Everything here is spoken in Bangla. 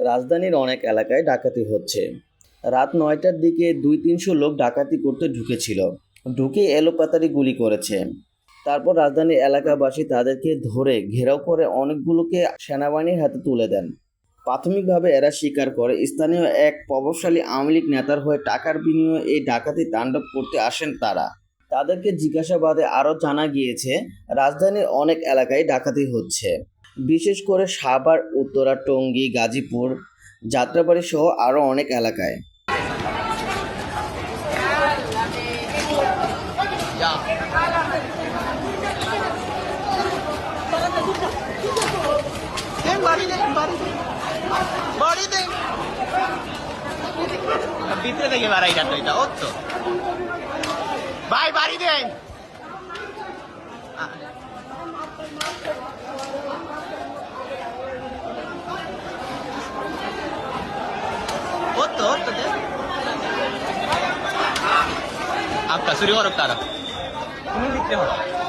রাজধানীর অনেক এলাকায় ডাকাতি হচ্ছে। রাত নয়টার দিকে দুই তিনশো লোক ডাকাতি করতে ঢুকেছিল। ঢুকে এলোপাতারি গুলি করেছে। তারপর রাজধানীর এলাকাবাসী তাদেরকে ধরে ঘেরাও করে অনেকগুলোকে সেনাবাহিনীর হাতে তুলে দেন। প্রাথমিকভাবে এরা স্বীকার করে স্থানীয় এক প্রভাবশালী আওয়ামী লীগ নেতার হয়ে টাকার বিনিময়ে এই ডাকাতি তাণ্ডব করতে আসেন তারা। তাদেরকে জিজ্ঞাসাবাদে আরও জানা গিয়েছে, রাজধানীর অনেক এলাকায় ডাকাতি হচ্ছে। বিশেষ করে সাভার উত্তরা টঙ্গী গাজীপুর যাত্রাবাড়ি সহ আরও অনেক এলাকায়। ভিতরে থেকে বাড়াই এটা ওর তো। ভাই বাড়ি দেন। τότε. Απ' τα σουριγόρα πτάρα. Είναι μικρή ώρα.